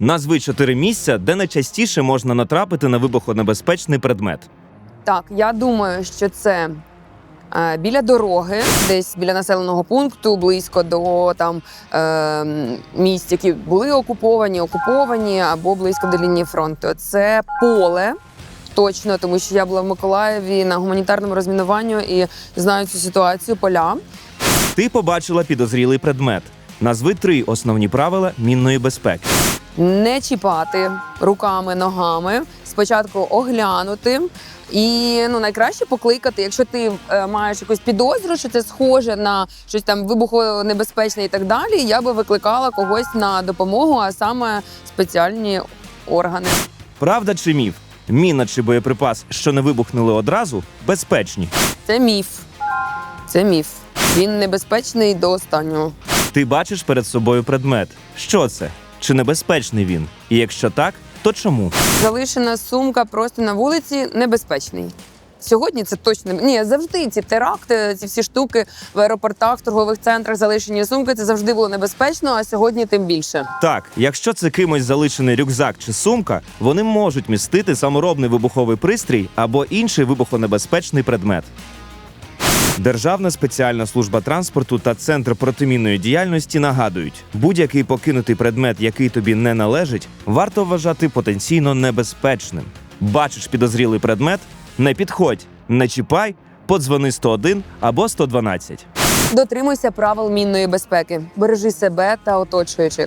Назви чотири місця, де найчастіше можна натрапити на вибухонебезпечний предмет. Так, я думаю, що це е, біля дороги, десь біля населеного пункту, близько до там е, місць, які були окуповані, окуповані або близько до лінії фронту. Це поле. Точно, тому що я була в Миколаєві на гуманітарному розмінуванню і знаю цю ситуацію поля. Ти побачила підозрілий предмет. Назви три основні правила мінної безпеки. Не чіпати руками, ногами, спочатку оглянути. І ну найкраще покликати, якщо ти е, маєш якусь підозру, що це схоже на щось там вибухонебезпечне і так далі. Я би викликала когось на допомогу, а саме спеціальні органи. Правда чи міф? Міна чи боєприпас, що не вибухнули одразу, безпечні. Це міф. Це міф. Він небезпечний до останнього. Ти бачиш перед собою предмет. Що це? Чи небезпечний він? І якщо так, то чому? Залишена сумка просто на вулиці небезпечний. Сьогодні це точно ні, завжди ці теракти, ці всі штуки в аеропортах, в торгових центрах, залишені сумки. Це завжди було небезпечно, а сьогодні тим більше. Так, якщо це кимось залишений рюкзак чи сумка, вони можуть містити саморобний вибуховий пристрій або інший вибухонебезпечний предмет. Державна спеціальна служба транспорту та центр протимінної діяльності нагадують, будь-який покинутий предмет, який тобі не належить, варто вважати потенційно небезпечним. Бачиш підозрілий предмет, не підходь, не чіпай, подзвони 101 або 112. Дотримуйся правил мінної безпеки, бережи себе та оточуючих.